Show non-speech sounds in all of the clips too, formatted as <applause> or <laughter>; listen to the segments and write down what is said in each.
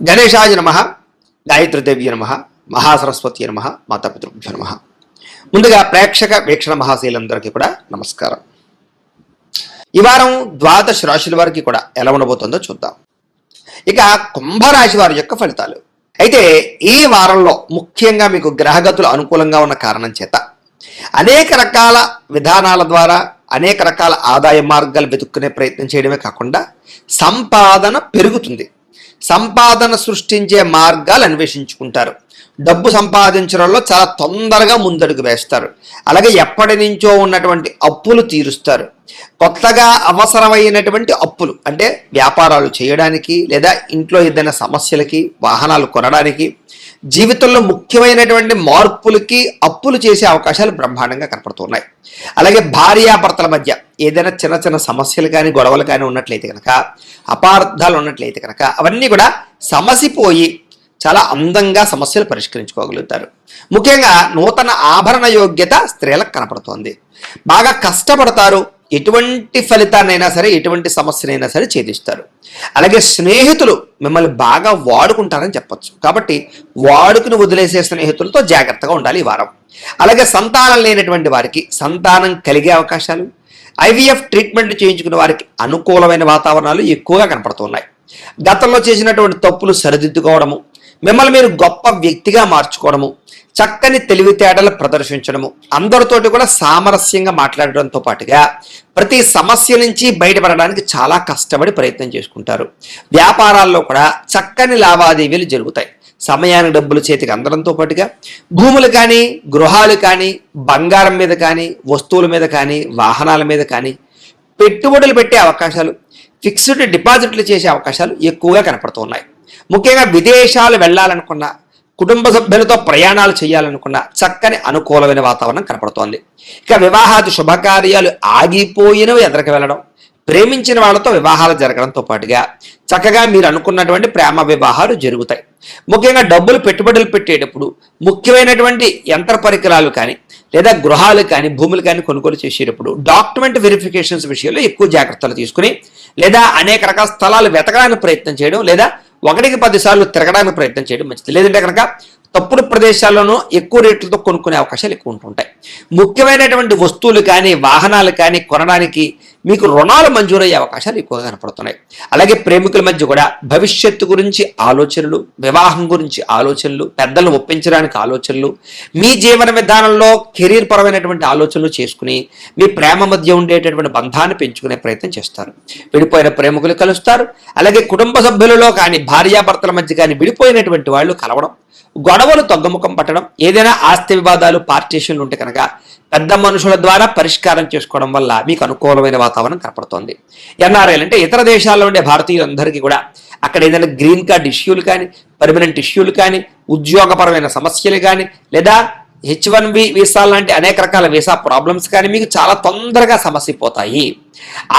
గణేశాయ నమ గాయత్రిదేవ్య నమ మహాసరస్వతి నమ మాతాపితృభ్య నమ. ముందుగా ప్రేక్షక వీక్షణ మహాశీలందరికీ కూడా నమస్కారం. ఈ వారం ద్వాదశ రాశుల వారికి కూడా ఎలా ఉండబోతుందో చూద్దాం. ఇక కుంభరాశి వారి యొక్క ఫలితాలు. అయితే ఈ వారంలో ముఖ్యంగా మీకు గ్రహగతులు అనుకూలంగా ఉన్న కారణం చేత అనేక రకాల విధానాల ద్వారా అనేక రకాల ఆదాయ మార్గాలు వెతుక్కునే ప్రయత్నం చేయడమే కాకుండా సంపాదన పెరుగుతుంది. సంపాదన సృష్టించే మార్గాలు అన్వేషించుకుంటారు. డబ్బు సంపాదించడంలో చాలా తొందరగా ముందడుగు వేస్తారు. అలాగే ఎప్పటి నుంచో ఉన్నటువంటి అప్పులు తీరుస్తారు. కొత్తగా అవసరమైనటువంటి అప్పులు అంటే వ్యాపారాలు చేయడానికి లేదా ఇంట్లో ఏదైనా సమస్యలకి వాహనాలు కొనడానికి జీవితంలో ముఖ్యమైనటువంటి మార్పులకి అప్పులు చేసే అవకాశాలు బ్రహ్మాండంగా కనపడుతున్నాయి. అలాగే భార్యాభర్తల మధ్య ఏదైనా చిన్న చిన్న సమస్యలు కానీ గొడవలు కానీ ఉన్నట్లయితే కనుక అపార్థాలు ఉన్నట్లయితే కనుక అవన్నీ కూడా సమసిపోయి చాలా అందంగా సమస్యలు పరిష్కరించుకోగలుగుతారు. ముఖ్యంగా నూతన ఆభరణ యోగ్యత స్త్రీలకు కనపడుతోంది. బాగా కష్టపడతారు. ఎటువంటి ఫలితాన్నైనా సరే ఎటువంటి సమస్యనైనా సరే ఛేదిస్తారు. అలాగే స్నేహితులు మిమ్మల్ని బాగా వాడుకుంటారని చెప్పచ్చు. కాబట్టి వాడుకుని వదిలేసే స్నేహితులతో జాగ్రత్తగా ఉండాలి ఈ వారం. అలాగే సంతానం లేనటువంటి వారికి సంతానం కలిగే అవకాశాలు ఐవీఎఫ్ ట్రీట్మెంట్ చేయించుకున్న వారికి అనుకూలమైన వాతావరణాలు ఎక్కువగా కనపడుతున్నాయి. గతంలో చేసినటువంటి తప్పులు సరిదిద్దుకోవడము మిమ్మల్ని మీరు గొప్ప వ్యక్తిగా మార్చుకోవడము చక్కని తెలివితేటలు ప్రదర్శించడము అందరితోటి కూడా సామరస్యంగా మాట్లాడడంతో పాటుగా ప్రతి సమస్య నుంచి బయటపడడానికి చాలా కష్టపడి ప్రయత్నం చేసుకుంటారు. వ్యాపారాల్లో కూడా చక్కని లావాదేవీలు జరుగుతాయి. సమయానికి డబ్బులు చేతికి అందడంతో పాటుగా భూములు కానీ గృహాలు కానీ బంగారం మీద కానీ వస్తువుల మీద కానీ వాహనాల మీద కానీ పెట్టుబడులు పెట్టే అవకాశాలు ఫిక్స్డ్ డిపాజిట్లు చేసే అవకాశాలు ఎక్కువగా కనపడుతున్నాయి. ముఖ్యంగా విదేశాలు వెళ్ళాలనుకున్న కుటుంబ సభ్యులతో ప్రయాణాలు చేయాలనుకున్న చక్కని అనుకూలమైన వాతావరణం కనపడుతోంది. ఇక వివాహాది శుభకార్యాలు ఆగిపోయినవి ఎదరికి వెళ్ళడం ప్రేమించిన వాళ్ళతో వివాహాలు జరగడంతో పాటుగా చక్కగా మీరు అనుకున్నటువంటి ప్రేమ వివాహాలు జరుగుతాయి. ముఖ్యంగా డబ్బులు పెట్టుబడులు పెట్టేటప్పుడు ముఖ్యమైనటువంటి యంత్ర పరికరాలు కానీ లేదా గృహాలు కానీ భూములు కానీ కొనుగోలు చేసేటప్పుడు డాక్యుమెంట్ వెరిఫికేషన్స్ విషయంలో ఎక్కువ జాగ్రత్తలు తీసుకుని లేదా అనేక రకాల స్థలాలు వెతకడానికి ప్రయత్నం చేయడం లేదా ఒకటికి పది సార్లు తిరగడానికి ప్రయత్నం చేయడం మంచిది. లేదంటే కనుక తప్పుడు ప్రదేశాల్లోనూ ఎక్కువ రేట్లతో కొనుక్కునే అవకాశాలు ఎక్కువ ఉంటుంటాయి. ముఖ్యమైనటువంటి వస్తువులు కానీ వాహనాలు కానీ కొనడానికి మీకు రుణాలు మంజూరయ్యే అవకాశాలు ఎక్కువగా కనపడుతున్నాయి. అలాగే ప్రేమికుల మధ్య కూడా భవిష్యత్తు గురించి ఆలోచనలు వివాహం గురించి ఆలోచనలు పెద్దలను ఒప్పించడానికి ఆలోచనలు మీ జీవన విధానంలో కెరీర్ పరమైనటువంటి ఆలోచనలు చేసుకుని మీ ప్రేమ మధ్య ఉండేటటువంటి బంధాన్ని పెంచుకునే ప్రయత్నం చేస్తారు. విడిపోయిన ప్రేమికులు కలుస్తారు. అలాగే కుటుంబ సభ్యులలో కానీ భార్యాభర్తల మధ్య కానీ విడిపోయినటువంటి వాళ్ళు కలవడం గొడవలు తగ్గుముఖం పట్టడం ఏదైనా ఆస్తి వివాదాలు పార్టీషన్లు ఉంటే కనుక పెద్ద మనుషుల ద్వారా పరిష్కారం చేసుకోవడం వల్ల మీకు అనుకూలమైన వాతావరణం కనపడుతోంది. ఎన్ఆర్ఐలు అంటే ఇతర దేశాల్లో ఉండే భారతీయులందరికీ కూడా అక్కడ ఏదైనా గ్రీన్ కార్డ్ ఇష్యూలు కానీ పర్మనెంట్ ఇష్యూలు కానీ ఉద్యోగపరమైన సమస్యలు కానీ లేదా హెచ్ వన్ బి వీసా లాంటి అనేక రకాల వీసా ప్రాబ్లమ్స్ కానీ మీకు చాలా తొందరగా సమస్యపోతాయి.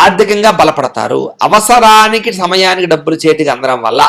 ఆర్థికంగా బలపడతారు. అవసరానికి సమయానికి డబ్బులు చేతికి అందడం వల్ల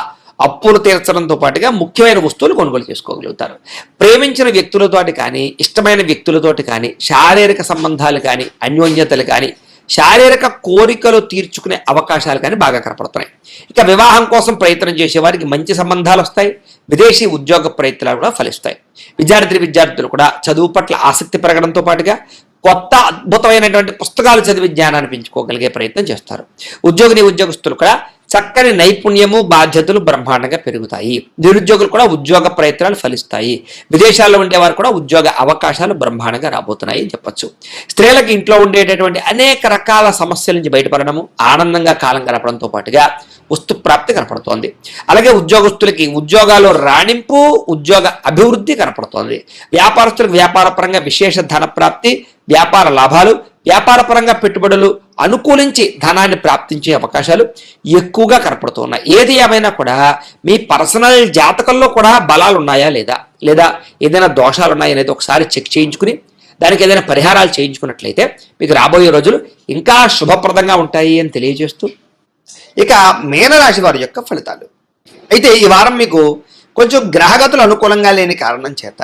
అప్పులు తీర్చడంతో పాటుగా ముఖ్యమైన వస్తువులు కొనుగోలు చేసుకోగలుగుతారు. ప్రేమించిన వ్యక్తులతోటి కానీ ఇష్టమైన వ్యక్తులతోటి కానీ శారీరక సంబంధాలు కానీ అన్యోన్యతలు కానీ శారీరక కోరికలు తీర్చుకునే అవకాశాలు కానీ బాగా కనపడుతున్నాయి. ఇక వివాహం కోసం ప్రయత్నం చేసే వారికి మంచి సంబంధాలు వస్తాయి. విదేశీ ఉద్యోగ ప్రయత్నాలు కూడా ఫలిస్తాయి. విద్యార్థి విద్యార్థులు కూడా చదువు పట్ల ఆసక్తి పెరగడంతో పాటుగా కొత్త అద్భుతమైనటువంటి పుస్తకాలు చదివి జ్ఞానాన్ని పెంచుకోగలిగే ప్రయత్నం చేస్తారు. ఉద్యోగిని ఉద్యోగస్తులు కూడా చక్కని నైపుణ్యము బాధ్యతలు బ్రహ్మాండంగా పెరుగుతాయి. నిరుద్యోగులు కూడా ఉద్యోగ ప్రయత్నాలు ఫలిస్తాయి. విదేశాల్లో ఉండేవారు కూడా ఉద్యోగ అవకాశాలు బ్రహ్మాండంగా రాబోతున్నాయి అని చెప్పొచ్చు. స్త్రీలకు ఇంట్లో ఉండేటటువంటి అనేక రకాల సమస్యల నుంచి బయటపడడము ఆనందంగా కాలం గడపడంతో పాటుగా వస్తు ప్రాప్తి కనపడుతోంది. అలాగే ఉద్యోగస్తులకి ఉద్యోగాలు రాణింపు ఉద్యోగ అభివృద్ధి కనపడుతోంది. వ్యాపారస్తులకు వ్యాపారపరంగా విశేష ధన ప్రాప్తి వ్యాపార లాభాలు వ్యాపారపరంగా పెట్టుబడులు అనుకూలించి ధనాన్ని ప్రాప్తించే అవకాశాలు ఎక్కువగా కనపడుతున్నాయి ఏది ఏమైనా కూడా మీ పర్సనల్ జాతకంలో కూడా బలాలు ఉన్నాయా లేదా? లేదా ఏదైనా దోషాలు ఉన్నాయా అనేది ఒకసారి చెక్ చేయించుకుని దానికి ఏదైనా పరిహారాలు చేయించుకున్నట్లయితే మీకు రాబోయే రోజులు ఇంకా శుభప్రదంగా ఉంటాయి అని తెలియజేస్తూ ఇక మీనరాశి వారి యొక్క ఫలితాలు. అయితే ఈ వారం మీకు కొంచెం గ్రహగతులు అనుకూలంగా లేని కారణం చేత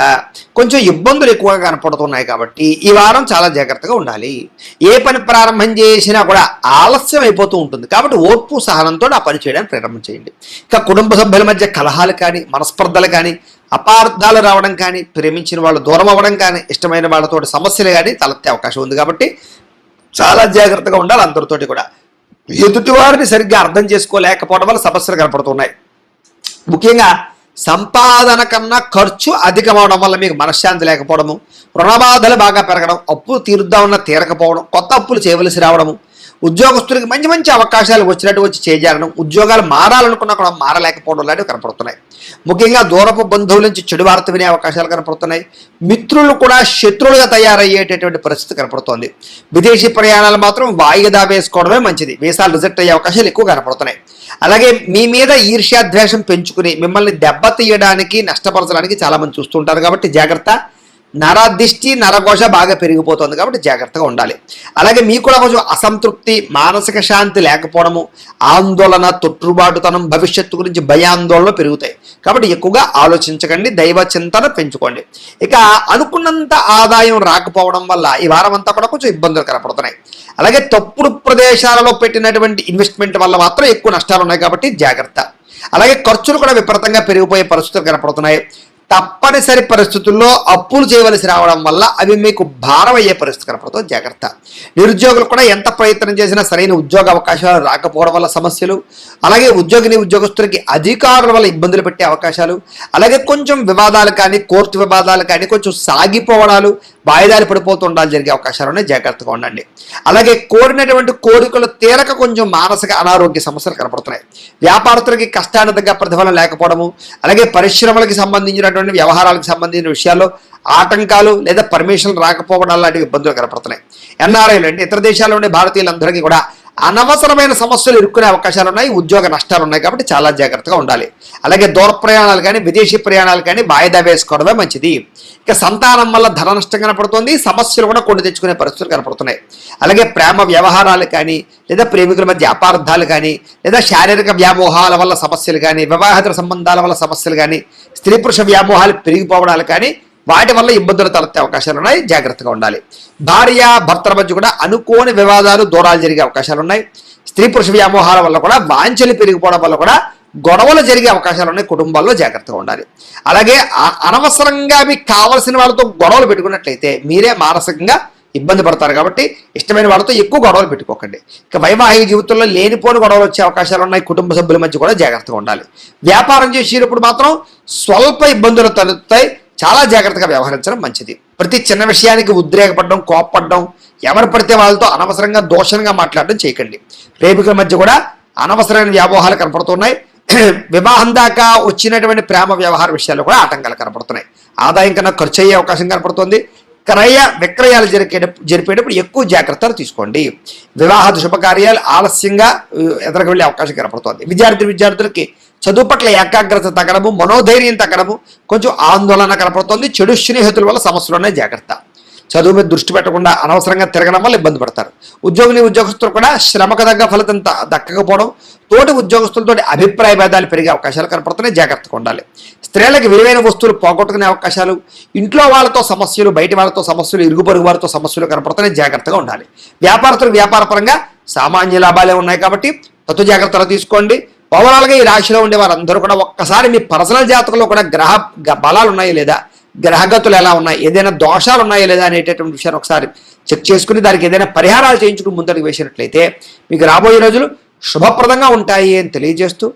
కొంచెం ఇబ్బందులు ఎక్కువగా కనపడుతున్నాయి కాబట్టి ఈ వారం చాలా జాగ్రత్తగా ఉండాలి. ఏ పని ప్రారంభం చేసినా కూడా ఆలస్యం అయిపోతూ ఉంటుంది. కాబట్టి ఓర్పు సహనంతో ఆ పని చేయడానికి ప్రారంభం చేయండి. ఇంకా కుటుంబ సభ్యుల మధ్య కలహాలు కానీ మనస్పర్ధలు కానీ అపార్థాలు రావడం కానీ ప్రేమించిన వాళ్ళు దూరం అవ్వడం కానీ ఇష్టమైన వాళ్ళతో సమస్యలు కానీ తలెత్తే అవకాశం ఉంది కాబట్టి చాలా జాగ్రత్తగా ఉండాలి అందరితోటి కూడా. ఎదుటి వారిని సరిగ్గా అర్థం చేసుకోలేకపోవడం వల్ల సమస్యలు కనపడుతున్నాయి. ముఖ్యంగా సంపాదన కన్నా ఖర్చు అధికమవడం వల్ల మీకు మనశ్శాంతి లేకపోవడము రుణబాధలు బాగా పెరగడం అప్పులు తీరుద్దామన్న తీరకపోవడం కొత్త అప్పులు చేయవలసి రావడము ఉద్యోగస్తులకి మంచి మంచి అవకాశాలు వచ్చినట్టు వచ్చి చేజారడం ఉద్యోగాలు మారాలనుకున్నా కూడా మారలేకపోవడం లాంటివి కనపడుతున్నాయి. ముఖ్యంగా దూరపు బంధువుల నుంచి చెడు వార్త వినే అవకాశాలు కనపడుతున్నాయి. మిత్రులు కూడా శత్రువులుగా తయారయ్యేటటువంటి పరిస్థితి కనపడుతోంది. విదేశీ ప్రయాణాలు మాత్రం వాయిదా వేసుకోవడమే మంచిది. వీసాలు రిజెక్ట్ అయ్యే అవకాశాలు ఎక్కువ కనపడుతున్నాయి. అలాగే మీ మీద ఈర్ష్యాద్వేషం పెంచుకుని మిమ్మల్ని దెబ్బతీయడానికి నష్టపరచడానికి చాలామంది చూస్తుంటారు కాబట్టి జాగ్రత్త. నరదిష్టి నరఘోష బాగా పెరిగిపోతుంది కాబట్టి జాగ్రత్తగా ఉండాలి. అలాగే మీకు కూడా కొంచెం అసంతృప్తి మానసిక శాంతి లేకపోవడము ఆందోళన తొట్టుబాటుతనం భవిష్యత్తు గురించి భయాందోళన పెరుగుతాయి. కాబట్టి ఎక్కువగా ఆలోచించకండి దైవ చింతన పెంచుకోండి. ఇక అనుకున్నంత ఆదాయం రాకపోవడం వల్ల ఈ వారం అంతా కూడా కొంచెం ఇబ్బందులు కనపడుతున్నాయి. అలాగే తప్పుడు ప్రదేశాలలో పెట్టినటువంటి ఇన్వెస్ట్మెంట్ వల్ల మాత్రం ఎక్కువ నష్టాలు ఉన్నాయి కాబట్టి జాగ్రత్త. అలాగే ఖర్చులు కూడా విపరీతంగా పెరిగిపోయే పరిస్థితులు కనపడుతున్నాయి. తప్పనిసరి పరిస్థితుల్లో అప్పులు చేయవలసి రావడం వల్ల అవి మీకు భారం అయ్యే పరిస్థితి కనపడుతుంది జాగ్రత్త. నిరుద్యోగులు కూడా ఎంత ప్రయత్నం చేసినా సరైన ఉద్యోగ అవకాశాలు రాకపోవడం వల్ల సమస్యలు అలాగే ఉద్యోగిని ఉద్యోగస్తులకి అధికారుల వల్ల ఇబ్బందులు పెట్టే అవకాశాలు అలాగే కొంచెం వివాదాలు కానీ కోర్టు వివాదాలు కానీ కొంచెం సాగిపోవడాలు వాయిదాలు పడిపోతుండాలి జరిగే అవకాశాలు ఉన్నాయి జాగ్రత్తగా ఉండండి. అలాగే కోరినటువంటి కోరికలు తీరక కొంచెం మానసిక అనారోగ్య సమస్యలు కనపడుతున్నాయి. వ్యాపారస్తులకి కష్టానికి ప్రతిఫలం లేకపోవడము అలాగే పరిశ్రమలకు సంబంధించినటువంటి వ్యవహారాలకు సంబంధించిన విషయాల్లో ఆటంకాలు లేదా పర్మిషన్లు రాకపోవడం లాంటి ఇబ్బందులు కనపడుతున్నాయి. ఎన్ఆర్ఐలు అంటే ఇతర దేశాల్లో ఉండే భారతీయులందరికీ కూడా అనవసరమైన సమస్యలు ఇరుక్కునే అవకాశాలు ఉన్నాయి ఉద్యోగ నష్టాలు ఉన్నాయి కాబట్టి చాలా జాగ్రత్తగా ఉండాలి. అలాగే దూర ప్రయాణాలు కానీ విదేశీ ప్రయాణాలు కానీ వాయిదా వేసుకోవడమే మంచిది. ఇక సంతానం వల్ల ధన నష్టం కనపడుతుంది సమస్యలు కూడా కొన్ని తెచ్చుకునే పరిస్థితులు కనపడుతున్నాయి. అలాగే ప్రేమ వ్యవహారాలు కానీ లేదా ప్రేమికుల మధ్య అపార్థాలు కానీ లేదా శారీరక వ్యామోహాల వల్ల సమస్యలు కానీ వివాహేతర సంబంధాల వల్ల సమస్యలు కానీ స్త్రీ పురుష వ్యామోహాలు పెరిగిపోవడాలు కానీ వాటి వల్ల ఇబ్బందులు తలెత్తే అవకాశాలు ఉన్నాయి. జాగ్రత్తగా ఉండాలి. భార్య భర్తల మధ్య కూడా అనుకోని వివాదాలు దూరాలు జరిగే అవకాశాలు ఉన్నాయి. స్త్రీ పురుష వ్యామోహాల వల్ల కూడా వాంఛలు పెరిగిపోవడం వల్ల కూడా గొడవలు జరిగే అవకాశాలు ఉన్నాయి. కుటుంబాల్లో జాగ్రత్తగా ఉండాలి. అలాగే అనవసరంగా మీకు కావలసిన వాళ్ళతో గొడవలు పెట్టుకున్నట్లయితే మీరే మానసికంగా ఇబ్బంది పడతారు కాబట్టి ఇష్టమైన వాళ్ళతో ఎక్కువ గొడవలు పెట్టుకోకండి. ఇక వైవాహిక జీవితంలో లేనిపోని గొడవలు వచ్చే అవకాశాలు ఉన్నాయి. కుటుంబ సభ్యుల మధ్య కూడా జాగ్రత్తగా ఉండాలి. వ్యాపారం చేసేటప్పుడు మాత్రం స్వల్ప ఇబ్బందులు తలెత్తాయి చాలా జాగ్రత్తగా వ్యవహరించడం మంచిది. ప్రతి చిన్న విషయానికి ఉద్రేకపడడం కోప్పడడం ఎవరు పడితే వాళ్ళతో అనవసరంగా దోషంగా మాట్లాడడం చేయకండి. ప్రేమికుల మధ్య కూడా అనవసరమైన వ్యామోహాలు కనపడుతున్నాయి. <clears throat> వివాహం దాకా వచ్చినటువంటి ప్రేమ వ్యవహార విషయాల్లో కూడా ఆటంకాలు కనపడుతున్నాయి. ఆదాయం కన్నా ఖర్చు అయ్యే అవకాశం కనపడుతుంది. క్రయ విక్రయాలు జరిగే జరిపేటప్పుడు ఎక్కువ జాగ్రత్తలు తీసుకోండి. వివాహ శుభకార్యాలు ఆలస్యంగా ఎదురకు వెళ్ళే అవకాశం కనపడుతుంది. విద్యార్థి విద్యార్థులకి చదువు పట్ల ఏకాగ్రత తగ్గడము మనోధైర్యం తగ్గడము కొంచెం ఆందోళన కనపడుతుంది. చెడు స్నేహితుల వల్ల సమస్యలు ఉన్నాయి జాగ్రత్త. చదువు మీద దృష్టి పెట్టకుండా అనవసరంగా తిరగడం వల్ల ఇబ్బంది పడతారు. ఉద్యోగిని ఉద్యోగస్తులు కూడా శ్రమకు తగ్గ ఫలితం దక్కకపోవడం తోటి ఉద్యోగస్తులతో అభిప్రాయ భేదాలు పెరిగే అవకాశాలు కనపడుతున్నాయి. జాగ్రత్తగా ఉండాలి. స్త్రీలకు విలువైన వస్తువులు పోగొట్టుకునే అవకాశాలు ఇంట్లో వాళ్ళతో సమస్యలు బయట వాళ్ళతో సమస్యలు ఇరుగు పొరుగు వారితో సమస్యలు కనపడుతున్నాయి. జాగ్రత్తగా ఉండాలి. వ్యాపారస్తులు వ్యాపారపరంగా సామాన్య లాభాలే ఉన్నాయి కాబట్టి తత్వ జాగ్రత్తలు తీసుకోండి. ఓవరాల్గా ఈ రాశిలో ఉండే వారందరూ కూడా ఒక్కసారి మీ పర్సనల్ జాతకంలో కూడా గ్రహ బలాలు ఉన్నాయా లేదా? గ్రహగతులు ఎలా ఉన్నాయి? ఏదైనా దోషాలు ఉన్నాయా లేదా అనేటటువంటి విషయాన్ని ఒకసారి చెక్ చేసుకుని దానికి ఏదైనా పరిహారాలు చేయించుకుని ముందరికి వేసినట్లయితే మీకు రాబోయే రోజులు శుభప్రదంగా ఉంటాయి అని తెలియజేస్తూ